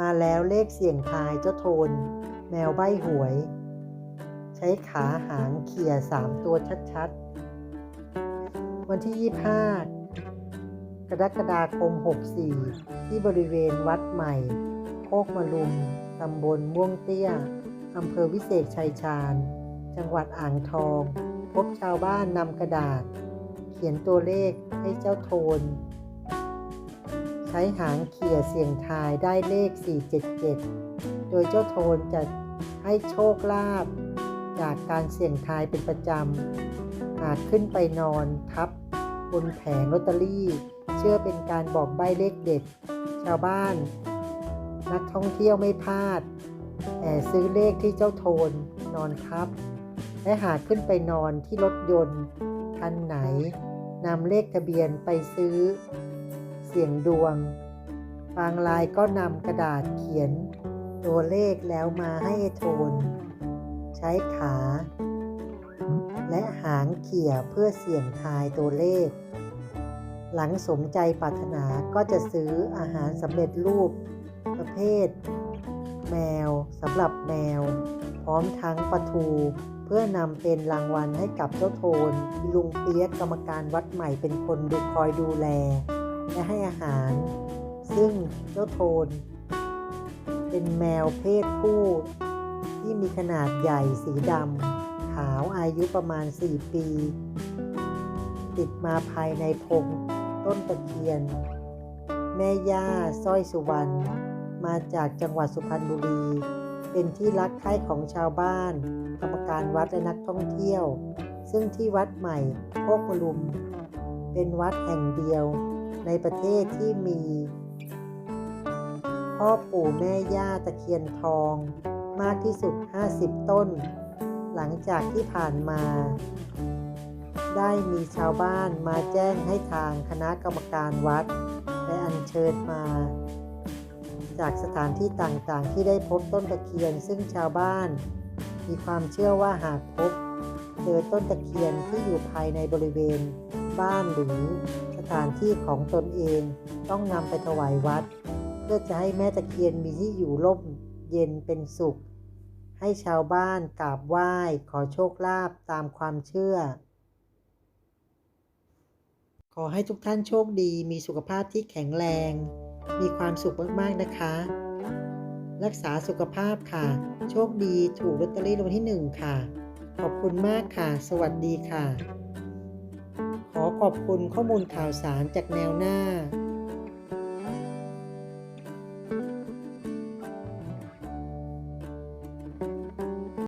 มาแล้วเลขเสี่ยงทายเจ้าโทน แมวใบหวย ใช้ขาหางเขี่ยสามตัวชัดๆ วันที่ 25 กรกฎาคม 64 ที่บริเวณวัดใหม่ โคกมะลุม ตำบลม่วงเตี้ย อำเภอวิเศษชัยชาญ จังหวัดอ่างทอง พบชาวบ้านนำกระดาษ เขียนตัวเลขให้เจ้าโทน ช้หางเขี่ยเสี่ยงทายได้เลข 477 โดยเจ้าโทนจะให้โชคลาภจากการเสี่ยงทายเป็นประจำหากขึ้นไปนอนทับบนแผงลอตเตอรี่ เชื่อเป็นการบอกใบเลขเด็ด ชาวบ้าน นักท่องเที่ยวไม่พลาดแห่ซื้อเลขที่เจ้าโทนนอนทับ และหากขึ้นไปนอนที่รถยนต์คันไหนนำเลขทะเบียนไปซื้อ เสี่ยงดวง บางรายก็นำกระดาษเขียนตัวเลขแล้วมาให้โทน ใช้ขา และหางเขี่ยเพื่อเสี่ยงทายตัวเลข หลังสมใจปรารถนาก็จะซื้ออาหารสำเร็จรูป ประเภท แมวสำหรับแมว พร้อมทั้งปลาทูเพื่อนำเป็นรางวัลให้กับเจ้าโทนลุงเปียกกรรมการวัดใหม่เป็นคนดูคอยดูแล และให้อาหาร ซึ่งเจ้าโทน เป็นแมวเพศผู้ที่มีขนาดใหญ่สีดำขาวอายุประมาณ 4 ปี ติดมาภายในพงต้นตะเคียน แม่ย่าสร้อยสุวรรณมาจากจังหวัดสุพรรณบุรี เป็นที่รักใคร่ของชาวบ้าน กรรมการวัดและนักท่องเที่ยว ซึ่งที่วัดใหม่โคกมลุม เป็นวัดแห่งเดียว ในประเทศที่มี พ่อปู่แม่ย่าตะเคียนทอง มากที่สุด 50 ต้น หลังจากที่ผ่านมา ได้มีชาวบ้านมาแจ้งให้ทางคณะกรรมการวัดได้อัญเชิญมา จากสถานที่ต่างๆ ที่ได้พบต้นตะเคียนซึ่งชาวบ้าน มีความเชื่อว่าหากพบเจอต้นตะเคียนที่อยู่ภายในบริเวณบ้านหรือ ถานที่ของตนเองต้องนำไปถวายวัด เพื่อจะให้แม่ตะเคียนมีที่อยู่ร่มเย็นเป็นสุข ให้ชาวบ้านกราบไหว้ ขอโชคลาภตามความเชื่อ ขอให้ทุกท่านโชคดี มีสุขภาพที่แข็งแรง มีความสุขมาก ๆ นะคะ รักษาสุขภาพค่ะ โชคดีถูกลอตเตอรี่รางวัลที่หนึ่งค่ะ ขอบคุณมากค่ะ สวัสดีค่ะ ขอขอบคุณข้อมูลข่าวสารจากแนวหน้า